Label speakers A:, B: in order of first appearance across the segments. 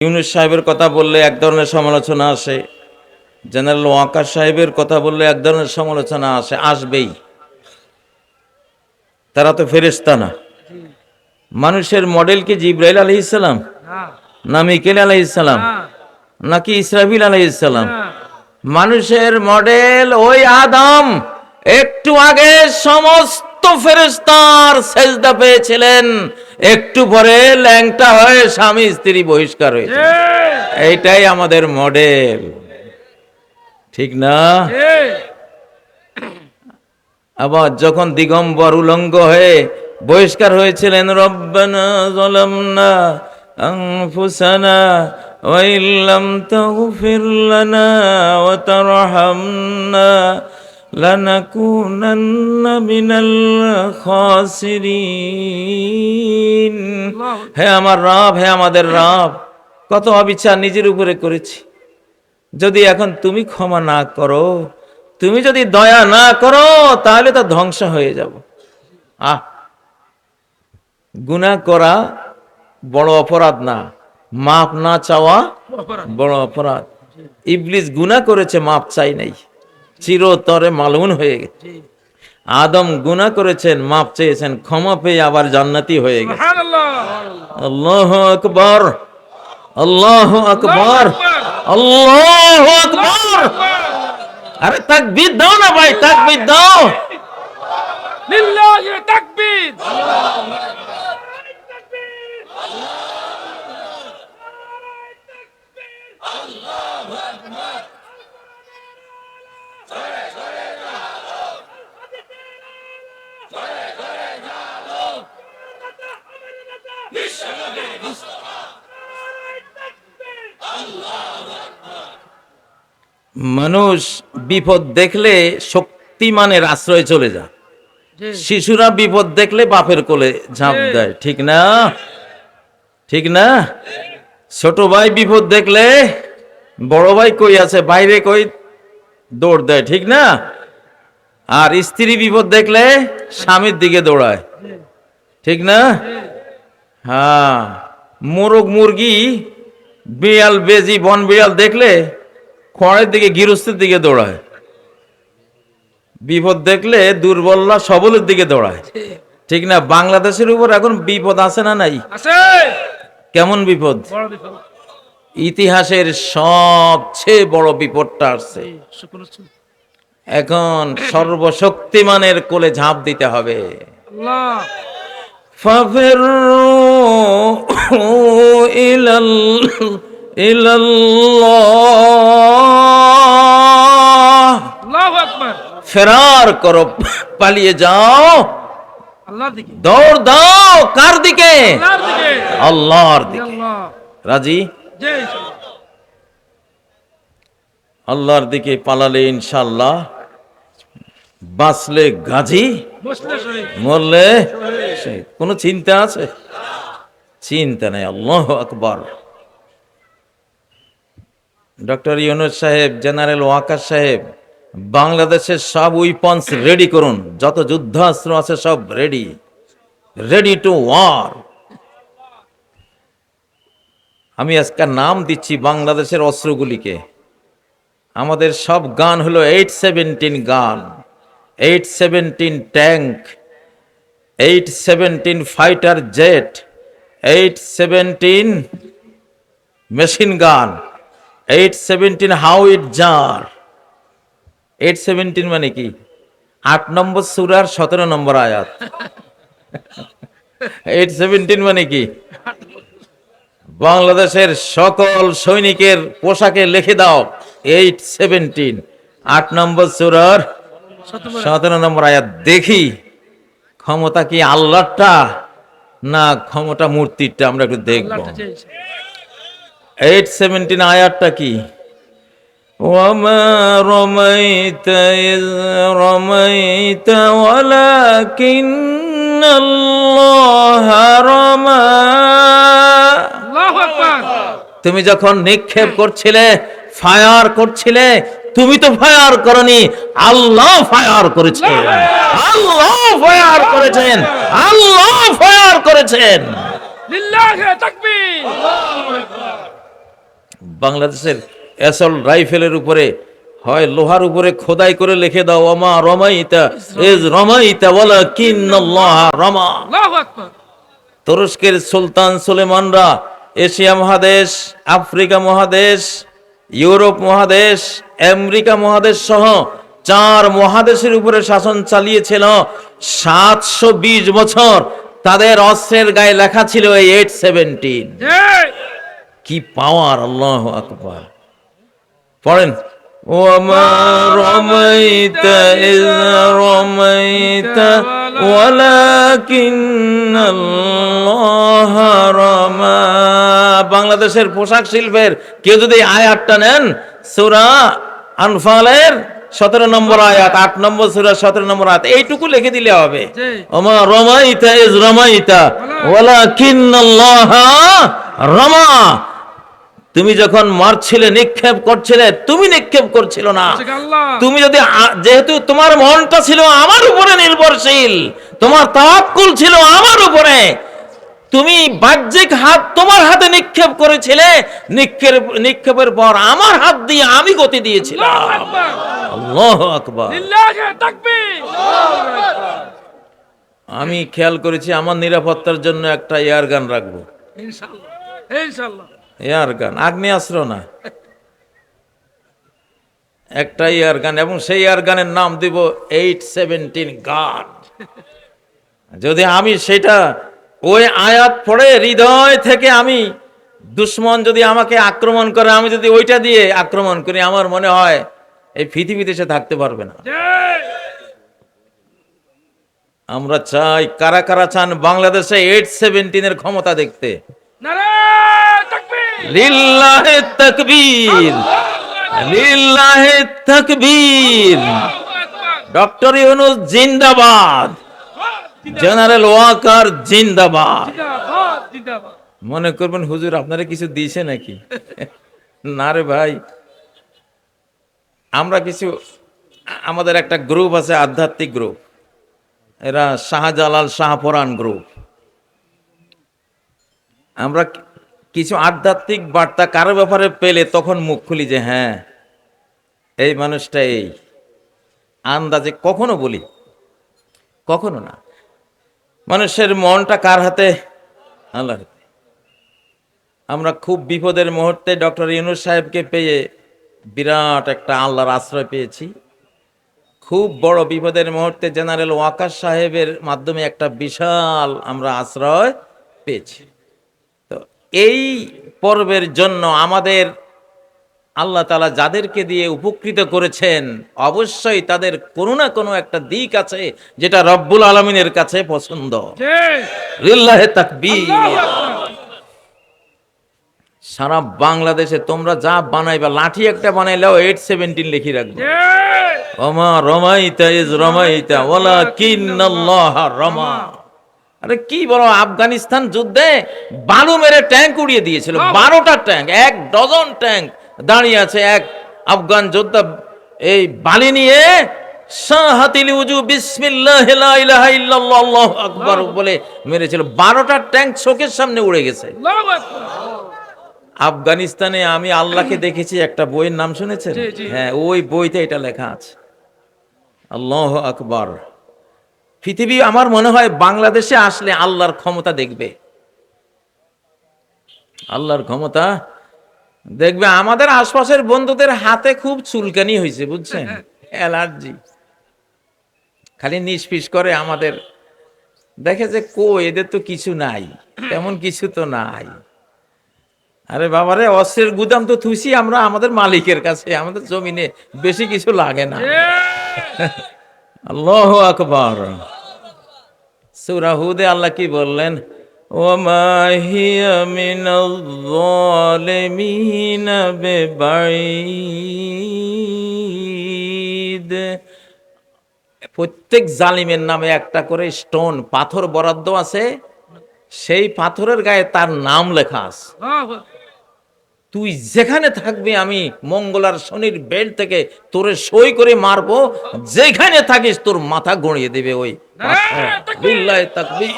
A: ইউনুস সাহেবের কথা বললে এক ধরনের সমালোচনা আসে জেনারেল ওয়াকার সাহেবের কথা বললে এক ধরনের সমালোচনা আসে আসবেই। তারা তো ফেরেস্তা না। মানুষের মডেল কি জিব্রাইল আলহ ইসলাম না। মিকেল আলহ ইসলাম নাকি ইসরাফিল আলহ ইসলাম মানুষের মডেল ওই আদম একটু আগে সমস্ত সমস্ত ফেরেস্তার সেজদা পেয়েছিলেন। একটু পরে ল্যাংটা হয়ে স্বামী স্ত্রী বহিষ্কার হয়েছে। এইটাই আমাদের মডেল ঠিক না? আবার যখন দিগম্বর উলঙ্গ হয়ে বহিষ্কার হয়েছিলেন রব্বানা জলামনা আনফুসানা ওয়া ইল্লাম তাগফির লানা ওয়া তারহামনা لنكونن من الخاسرين হে আমার রব হে আমাদের রব কত অবিচার নিজের উপরে করেছি যদি এখন তুমি ক্ষমা না করো তুমি যদি দয়া না করো তাহলে তো ধ্বংস হয়ে যাব আহ গুনাহ করা বড় অপরাধ না মাপ না চাওয়া বড় অপরাধ ইবলিস গুনাহ করেছে মাপ চাই নাই চিরতরে মালুন হয়ে গেছে। আদম গুনা করেছেন মাপ চেয়েছেন ক্ষমা পেয়ে আবার জান্নাতি হয়ে গেছে। আল্লাহ আকবর। আল্লাহ আকবর। আল্লাহ আকবর। আরে তাকবীর দাও না ভাই তাকবীর দাও।
B: লিল্লাহি তাকবীর।
A: মানুষ বিপদ দেখলে শক্তিমানের আশ্রয় চলে যায়। শিশুরা বিপদ দেখলে বাপের কোলে ঝাঁপ দেয় ঠিক না? ঠিক না? ছোট ভাই বিপদ দেখলে বড় ভাই কই আছে বাইরে কই দৌড় দেয় ঠিক না? আর স্ত্রী বিপদ দেখলে স্বামীর দিকে দৌড়ায় ঠিক না? হ্যাঁ মোরগ মুরগি বিড়াল বেজি বন বিড়াল দেখলে খড়ের দিকে গিরস্থের দিকে দৌড়ায়। বিপদ দেখলে দুর্বলরা সবলের দিকে দৌড়ায়। ঠিক না? বাংলাদেশের উপর এখন বিপদ আছে না নাই? কেমন বিপদ? ইতিহাসের সবচেয়ে বড় বিপদটা আসছে। এখন সর্বশক্তিমানের কোলে ঝাঁপ দিতে হবে।
B: আল্লাহ!
A: إلى ال- إلى الله
B: আল্লাহু আকবার
A: ফেরার করো পালিয়ে যাও
B: আল্লাহর দিকে
A: দৌড় দাও কার দিকে
B: আল্লাহর দিকে
A: আল্লাহর দিকে
B: আল্লাহ
A: রাজি
B: জয়
A: আল্লাহর দিকে পালালে ইনশাল্লাহ বাঁচলে গাজী
B: মুসলিম শরীফ
A: মরলে শহীদ। কোনো চিন্তা আছে চিন্তা নেই আল্লাহ আকবর ডক্টর ইউনুস সাহেব, জেনারেল ওয়াকার সাহেব, বাংলাদেশের সব উইপন্স রেডি করুন। যত যুদ্ধাস্ত্র আছে সব রেডি রেডি টু ওয়ার আমি আজকে নাম দিচ্ছি বাংলাদেশের অস্ত্রগুলিকে। আমাদের সব গান হলো eight seventeen gun. Eight seventeen tank eight seventeen fighter jet eight seventeen machine gun eight seventeen how it jar eight seventeen মানে কি? আট নম্বর সুরার সতেরো নম্বর আয়াত। এইট সেভেন্টিন মানে কি? বাংলাদেশের সকল সৈনিকের পোশাকে লিখে দাও। এইট সেভেন্টিন আট নম্বর সুরার সতেরো নম্বর আয়াত। দেখি, ক্ষমতা কি আল্লাহটা না ক্ষমতা মূর্তিটা আমরা একটু দেখব। এইট সেভেন্টিন আয়াতটা কি وما رميت إذ رميت ولكن الله رمى
B: আল্লাহু আকবার
A: তুমি যখন নিক্ষেপ করছিলে ফায়ার করছিলে তুমি তো ফায়ার করনি আল্লাহ ফায়ার করেছেন আল্লাহ ফায়ার করেছেন আল্লাহ ফায়ার করেছেন
B: লিল্লাহি তাকবীর
A: বাংলাদেশের অ্যাসল রাইফেলের উপরে হয় লোহার উপরে খোদাই করে লিখে দাও অমা রমাইতা এজ রমাইতা বলা কিন্নাল্লাহ রমা।
B: আল্লাহু আকবার।
A: তুরস্কের সুলতান সুলেমানরা এশিয়া মহাদেশ আফ্রিকা মহাদেশ ইউরোপ মহাদেশ আমেরিকা মহাদেশ সহ চার মহাদেশের উপরে শাসন চালিয়েছিল। সাতশো বিশ বছর তাদের অস্ত্রের গায়ে লেখা ছিল এই এইট সেভেন্টিন। কি পাওয়ার? আল্লাহ আকবার। পড়েন। বাংলাদেশের পোশাক শিল্পের কেউ যদি আয়াতটা নেন সূরা আনফালের সতেরো নম্বর আয়াত আট নম্বর সূরা সতেরো নম্বর আয়াত এইটুকু লিখে দিলে হবে। ওমা রমাইতা ইজ রমাইতা ওয়ালাকিন্নাল্লাহ রমা। তুমি যখন মারছিলে নিক্ষেপ করছিলে তুমি নিক্ষেপ করছিল না। তুমি যদি যেহেতু তোমার মনটা ছিল আমার উপরে নির্ভরশীল তোমার তাওয়াক্কুল ছিল আমার উপরে তুমি বাহ্যিক হাত তোমার হাতে নিক্ষেপ করেছিলে নিক্ষেপ নিক্ষেপের পর আমার হাত দিয়ে আমি গতি দিয়েছিলাম।
B: আল্লাহু আকবার।
A: আমি খেয়াল করেছি আমার নিরাপত্তার জন্য একটা এয়ার গান রাখব।
B: ইনশাআল্লাহ। ইনশাআল্লাহ।
A: এয়ার গান আগ্নেয়াস্ত্র না একটা এয়ার গান, এবং সেই এয়ার গানের নাম দিব এইট সেভেন্টিন গান। যদি আমি সেটা ওই আয়াত পড়ে হৃদয় থেকে আমি দুশ্মন যদি আমাকে আক্রমণ করে, আমি যদি ওইটা দিয়ে আক্রমণ করি, আমার মনে হয় এই পৃথিবীতে সে থাকতে পারবে না। আমরা চাই কারা কারা চান বাংলাদেশে এইট সেভেন্টিনের ক্ষমতা দেখতে। লিল্লাহে তাকবীর লিল্লাহে তাকবীর। ডক্টর ইউনুস জিন্দাবাদ, জেনারেল ওয়াকার জিন্দাবাদ। মনে করবেন, হুজুর আপনারা কিছু দিয়েছে নাকি? না রে ভাই, আমরা কিছু, আমাদের একটা গ্রুপ আছে, আধ্যাত্মিক গ্রুপ। এরা শাহজালাল শাহপরান গ্রুপ। আমরা কিছু আধ্যাত্মিক বার্তা কারও ব্যাপারে পেলে তখন মুখ খুলি যে হ্যাঁ এই মানুষটা এই। আন্দাজে কখনো বলি? কখনো না। মানুষের মনটা কার হাতে? আল্লাহর হাতে। আমরা খুব বিপদের মুহূর্তে ডক্টর ইউনুস সাহেবকে পেয়ে বিরাট একটা আল্লাহর আশ্রয় পেয়েছি। খুব বড় বিপদের মুহূর্তে জেনারেল ওয়াকার সাহেবের মাধ্যমে একটা বিশাল আমরা আশ্রয় পেয়েছি। এই পর্বের জন্য আমাদের আল্লাহ তালা যাদেরকে দিয়ে উপকৃত করেছেন অবশ্যই তাদের কোনো না কোনো একটা দিক আছে যেটা রব্বুল আলমিনের কাছে পছন্দ। সারা বাংলাদেশে তোমরা যা বানাইবা লাঠি একটা বানাইলেও এইট সেভেন্টিন লিখি রাখবে। রমা রমাইতা ইজ রমাইতা ওয়ালা কিন্নাল্লাহ রমা। আরে কি বলো আফগানিস্তান যুদ্ধে বালু মেরে ট্যাঙ্ক উড়িয়ে দিয়েছিল। বারোটা ট্যাঙ্ক এক ডজন ট্যাঙ্ক দাঁড়িয়ে আছে এক আফগান যোদ্ধা। এই বালি নিয়ে বলে মেরেছিল। বারোটা ট্যাঙ্ক চোখের সামনে উড়ে গেছে। আফগানিস্তানে আমি আল্লাহকে দেখেছি একটা বইয়ের নাম শুনেছেন। হ্যাঁ ওই বইতে এটা লেখা আছে। আল্লাহ আকবার। পৃথিবী আমার মনে হয় বাংলাদেশে আসলে আল্লাহর ক্ষমতা দেখবে। আল্লাহর ক্ষমতা দেখবে। আমাদের আশপাশের বন্ধুদের হাতে খুব চুলকানি হয়েছে, বুঝছেন? অ্যালার্জি। খালি নিষ্পিস করে আমাদের। দেখে যে, কো, এদের তো কিছু নাই, তেমন কিছু তো নাই। আরে বাবারে, অস্ত্রের গুদাম তো থুসি আমরা, আমাদের মালিকের কাছে, আমাদের জমিনে বেশি কিছু লাগে না। আল্লাহ আকবর। সূরা হুদে আল্লাহ কি বললেন? প্রত্যেক জালিমের নামে একটা করে স্টোন, পাথর বরাদ্দ আছে। সেই পাথরের গায়ে তার নাম লেখা আছে। তুই যেখানে থাকবি আমি মঙ্গলার শনির বেড থেকে তোরে সই করে মারবো। যেখানে থাকিস তোর মাথা গড়িয়ে দেবে ওই বিল্লাহি তাকবীর।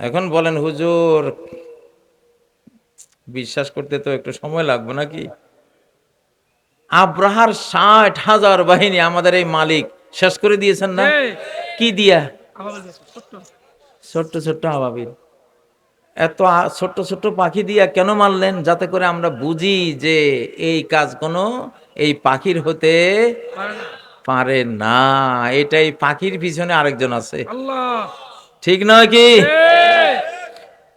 A: এখন বলেন হুজুর বিশ্বাস করতে তো একটু সময় লাগবে নাকি? আব্রাহার ষাট হাজার বাহিনী আমাদের এই মালিক শেষ করে দিয়েছেন না? কি দিয়া
B: ছোট্ট।
A: ছোট্ট ছোট্ট আবাবিল। এত আ- ছোট্ট ছোট্ট পাখি দিয়া কেন মারলেন যাতে করে আমরা বুঝি যে এই কাজ কোনো এই পাখির হতে
B: পারে না।
A: পারে না এটাই পাখির পিছনে আরেকজন আছে
B: আল্লাহ
A: ঠিক নয় কি
B: জি।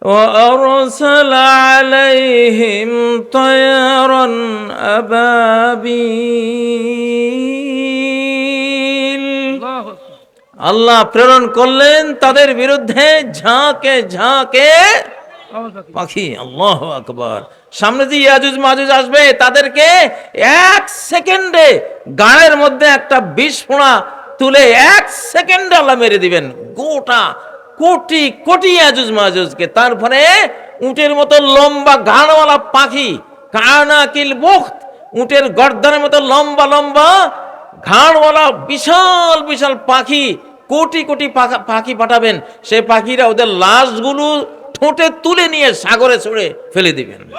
A: وأرسل عليهم طيرا أبابيل
B: আল্লাহ
A: প্রেরণ করলেন তাদের বিরুদ্ধে ঝাঁকে ঝাঁকে পাখি। আল্লাহ আকবার। সামনে যে ইয়াজুজ মাজুজ আসবে, তাদেরকে এক সেকেন্ডে গানের মধ্যে একটা বিষ ফোঁড়া তুলে এক সেকেন্ডে আল্লাহ মেরে দিবেন। গোটা কোটি কোটি ইয়াজুজ মাজুজকে। তারপরে উটের মতো লম্বা গানওয়ালা পাখি কানাকিল বুখত, উটের গর্দানের মতো লম্বা লম্বা ঘাড়ওয়ালা বিশাল বিশাল পাখি কোটি কোটি পাখা- পাঠাবেন, সে পাখিরা ওদের লাশগুলো ঠোঁটে তুলে নিয়ে সাগরে ছুঁড়ে ফেলে দিবেন।